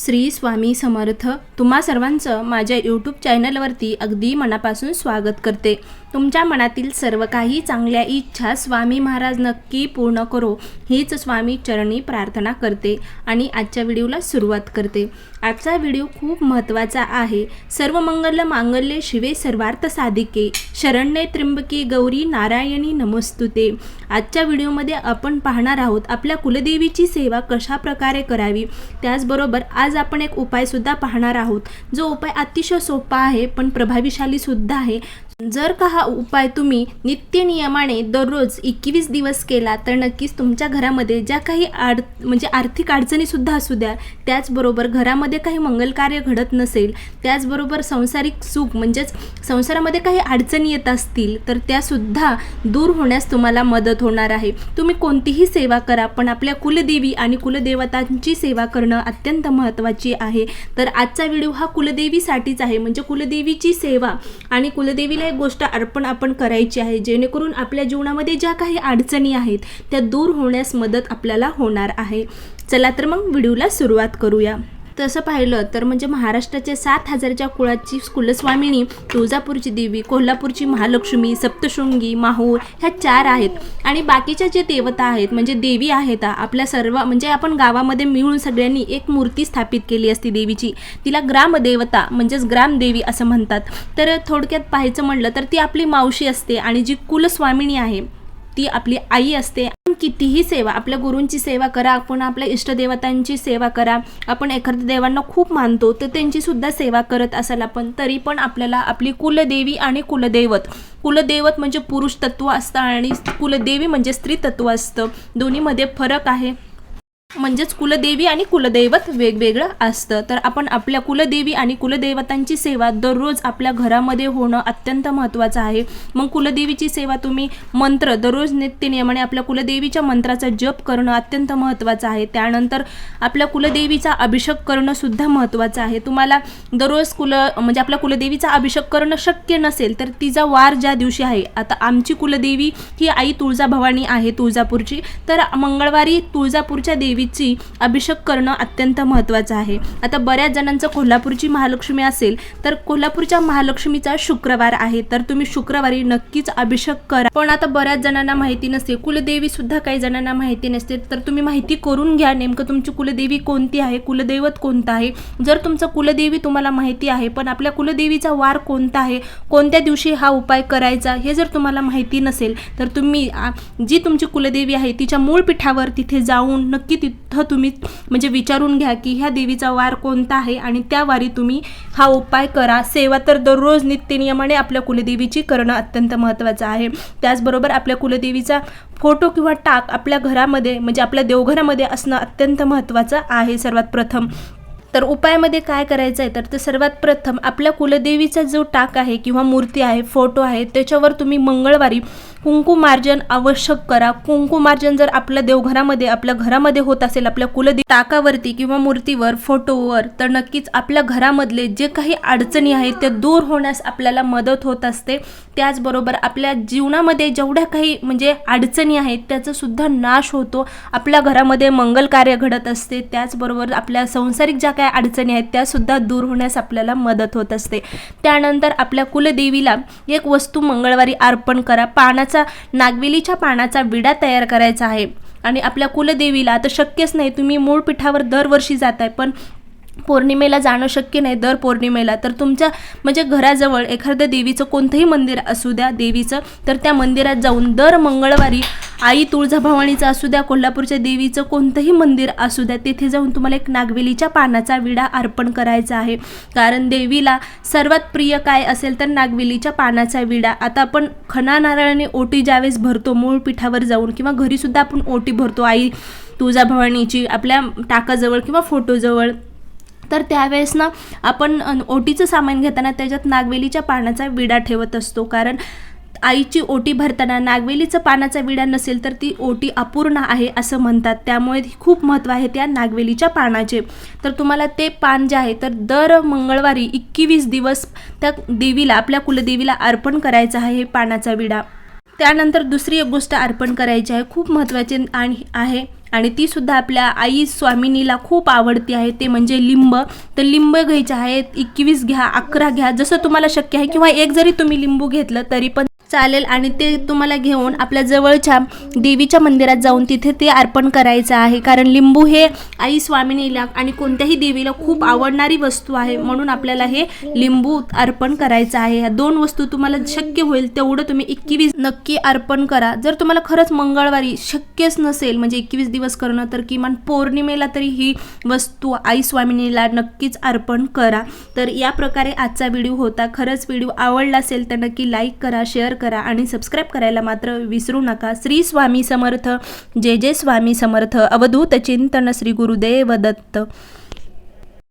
श्री स्वामी समर्थ. तुम्हा सर्वांचं माझ्या यूट्यूब चॅनलवरती अगदी मनापासून स्वागत करते. तुमच्या मनातील सर्व काही चांगल्या इच्छा स्वामी महाराज नक्की पूर्ण करो हीच स्वामी चरणी प्रार्थना करते आणि आजच्या व्हिडिओला सुरुवात करते. आजचा व्हिडिओ खूप महत्त्वाचा आहे. सर्व मंगल मांगल्ये शिवे सर्वार्थ साधिके. शरण्ये त्र्यंबके गौरी नारायणी नमस्तुते. आजच्या व्हिडिओमध्ये आपण पाहणार आहोत आपल्या कुलदेवीची सेवा कशा प्रकारे करावी? त्याचबरोबर आज आपण एक उपायसुद्धा पाहणार आहोत. जो उपाय अतिशय सोपा आहे पण प्रभावीशालीसुद्धा आहे. जर का हा उपाय तुम्ही नित्य नियमाने दररोज एकवीस दिवस केला तर नक्कीच तुमच्या घरामध्ये ज्या काही आड म्हणजे आर्थिक अडचणीसुद्धा असू द्या त्याचबरोबर घरामध्ये काही मंगलकार्य घडत नसेल त्याचबरोबर संसारिक सुख म्हणजेच संसारामध्ये काही अडचणी येत असतील तर त्यासुद्धा दूर होण्यास तुम्हाला मदत होणार आहे. तुम्ही कोणतीही सेवा करा पण आपल्या कुलदेवी आणि कुलदेवतांची सेवा करणं अत्यंत महत्त्वाची आहे. तर आजचा व्हिडिओ हा कुलदेवीसाठीच आहे म्हणजे कुलदेवीची सेवा आणि कुलदेवीला एक गोष्ट अर्पण आपण करायची आहे जेणेकरून आपल्या जीवनामध्ये ज्या काही अडचणी आहेत त्या दूर होण्यास मदत आपल्याला होणार आहे. चला तर मग व्हिडिओला सुरुवात करूया. तसं पाहिलं तर म्हणजे महाराष्ट्राच्या सात हजारच्या कुळाची कुलस्वामिनी तुळजापूरची देवी कोल्हापूरची महालक्ष्मी सप्तशृंगी माहूर ह्या चार आहेत. आणि बाकीच्या जे देवता आहेत म्हणजे देवी आहेत आपल्या सर्व म्हणजे आपण गावामध्ये मिळून सगळ्यांनी एक मूर्ती स्थापित केली असती देवीची. तिला ग्रामदेवता म्हणजेच ग्रामदेवी असं म्हणतात. तर थोडक्यात पाहायचं म्हणलं तर ती आपली मावशी असते आणि जी कुलस्वामिनी आहे ती आपली आई असते. आपण कितीही सेवा आपल्या गुरूंची सेवा करा आपण आपल्या इष्टदेवतांची सेवा करा. आपण एखाद्या देवांना खूप मानतो तर त्यांची सुद्धा सेवा करत असाल आपण तरी पण आपल्याला आपली कुलदेवी आणि कुलदैवत. कुलदैवत म्हणजे पुरुष तत्व असतं आणि कुलदेवी म्हणजे स्त्री तत्व असतं. दोन्हीमध्ये फरक आहे. म्हणजेच कुलदेवी आणि कुलदैवत वेगवेगळं असतं. तर आपण आपल्या कुलदेवी आणि कुलदैवतांची सेवा दररोज आपल्या घरामध्ये होणं अत्यंत महत्त्वाचं आहे. मग कुलदेवीची सेवा तुम्ही मंत्र दररोज नित्यनियमाने आपल्या कुलदेवीच्या मंत्राचा जप करणं अत्यंत महत्त्वाचं आहे. त्यानंतर आपल्या कुलदेवीचा अभिषेक करणं सुद्धा महत्त्वाचं आहे. तुम्हाला दररोज कुल म्हणजे आपल्या कुलदेवीचा अभिषेक करणं शक्य नसेल तर तिचा वार ज्या दिवशी आहे आता आमची कुलदेवी ही आई तुळजाभवानी आहे तुळजापूरची. तर मंगळवारी तुळजापूरच्या देवी देवीची अभिषेक करणं अत्यंत महत्त्वाचं आहे. आता बऱ्याच जणांचं कोल्हापूरची महालक्ष्मी असेल तर कोल्हापूरच्या महालक्ष्मीचा शुक्रवार आहे. तर तुम्ही शुक्रवारी नक्कीच अभिषेक करा. पण आता बऱ्याच जणांना माहिती नसते. कुलदेवी सुद्धा काही जणांना माहिती नसते. तर तुम्ही माहिती करून घ्या नेमकं तुमची कुलदेवी कोणती आहे कुलदैवत कोणतं आहे. जर तुमचं कुलदेवी तुम्हाला माहिती आहे पण आपल्या कुलदेवीचा वार कोणता आहे कोणत्या दिवशी हा उपाय करायचा हे जर तुम्हाला माहिती नसेल तर तुम्ही जी तुमची कुलदेवी आहे तिच्या मूळ पीठावर तिथे जाऊन नक्की तिथं तुम्ही म्हणजे विचारून घ्या की ह्या देवीचा वार कोणता आहे आणि त्या वारी तुम्ही हा उपाय करा. सेवा तर दररोज नित्यनियमाने आपल्या कुलदेवीची करणं अत्यंत महत्त्वाचं आहे. त्याचबरोबर आपल्या कुलदेवीचा फोटो किंवा टाक आपल्या घरामध्ये म्हणजे आपल्या देवघरामध्ये असणं अत्यंत महत्त्वाचं आहे सर्वात प्रथम. तर उपायामध्ये काय करायचं आहे? तर ते सर्वात प्रथम आपल्या कुलदेवीचा जो टाक आहे किंवा मूर्ती आहे फोटो आहे त्याच्यावर तुम्ही मंगळवारी कुंकुमार्जन आवश्यक करा. कुंकुमार्जन जर आपल्या देवघरामध्ये आपल्या घरामध्ये होत असेल आपल्या कुलदेवी टाकावरती किंवा मूर्तीवर फोटोवर तर नक्कीच आपल्या घरामधले जे काही अडचणी आहेत त्या दूर होण्यास आपल्याला मदत होत असते. त्याचबरोबर आपल्या जीवनामध्ये जेवढ्या काही म्हणजे अडचणी आहेत त्याचासुद्धा नाश होतो. आपल्या घरामध्ये मंगल कार्य घडत असते. त्याचबरोबर आपल्या संसारिक ज्या काय अडचणी आहेत त्यासुद्धा दूर होण्यास आपल्याला मदत होत असते. त्यानंतर आपल्या कुलदेवीला एक वस्तू मंगळवारी अर्पण करा. पानाचा नागवेलीच्या पानाचा विडा तयार करायचा आहे. आणि आपल्या कुलदेवीला आता शक्यच नाही तुम्ही मूळ पीठावर दरवर्षी जाताय पण पौर्णिमेला जाणं शक्य नाही दर पौर्णिमेला. तर तुमच्या म्हणजे घराजवळ एखाद्या देवीचं कोणतंही मंदिर असू द्या देवीचं तर त्या मंदिरात जाऊन दर मंगळवारी आई तुळजाभवानीचं असू द्या कोल्हापूरच्या देवीचं कोणतंही मंदिर असू द्या तिथे जाऊन तुम्हाला एक नागवेलीच्या पानाचा विडा अर्पण करायचा आहे. कारण देवीला सर्वात प्रिय काय असेल तर नागवेलीच्या पानाचा विडा. आता आपण खना नारळाने ओटी ज्यावेळेस भरतो मूळ पीठावर जाऊन किंवा घरीसुद्धा आपण ओटी भरतो आई तुळजाभवानीची आपल्या टाकाजवळ किंवा फोटोजवळ. तर त्यावेळेस ना आपण ओटीचं सामान घेताना त्याच्यात नागवेलीच्या पानाचा विडा ठेवत असतो. कारण आईची ओटी भरताना नागवेलीचं पानाचा विडा नसेल तर ती ओटी अपूर्ण आहे असं म्हणतात. त्यामुळे खूप महत्त्व आहे त्या नागवेलीच्या पानाचे. तर तुम्हाला ते पान जे आहे तर दर मंगळवारी एकवीस दिवस त्या देवीला आपल्या कुलदेवीला अर्पण करायचं आहे हे पानाचा विडा. त्यानंतर दुसरी एक गोष्ट अर्पण करायची आहे खूप महत्त्वाची आणि आहे आणि ती सुद्धा आपल्या आई स्वामिनीला खूप आवडती आहे. ते म्हणजे लिंब. तर लिंब घ्यायचे आहेत एकवीस घ्या अकरा घ्या जसं तुम्हाला शक्य आहे किंवा एक जरी तुम्ही लिंबू घेतलं तरी पण चालेल आणि ते तुम्हाला घेऊन आपल्या जवळच्या देवीच्या मंदिरात जाऊन तिथे ते अर्पण करायचं आहे. कारण लिंबू हे आई स्वामिनीला आणि कोणत्याही देवीला खूप आवडणारी वस्तू आहे. म्हणून आपल्याला हे लिंबू अर्पण करायचं आहे. ह्या दोन वस्तू तुम्हाला शक्य होईल तेवढं तुम्ही एकवीस नक्की अर्पण करा. जर तुम्हाला खरंच मंगळवारी शक्यच नसेल म्हणजे एकवीस दिवस करणं तर किमान पौर्णिमेला तरी ही वस्तू आई स्वामिनीला नक्कीच अर्पण करा. तर या प्रकारे आजचा व्हिडिओ होता. खरंच व्हिडिओ आवडला असेल तर नक्की लाईक करा शेअर करा आणि सबस्क्राईब करायला मात्र विसरू नका. श्री स्वामी समर्थ. जय जय स्वामी समर्थ. अवधूत चिंतन श्री गुरुदेव दत्त.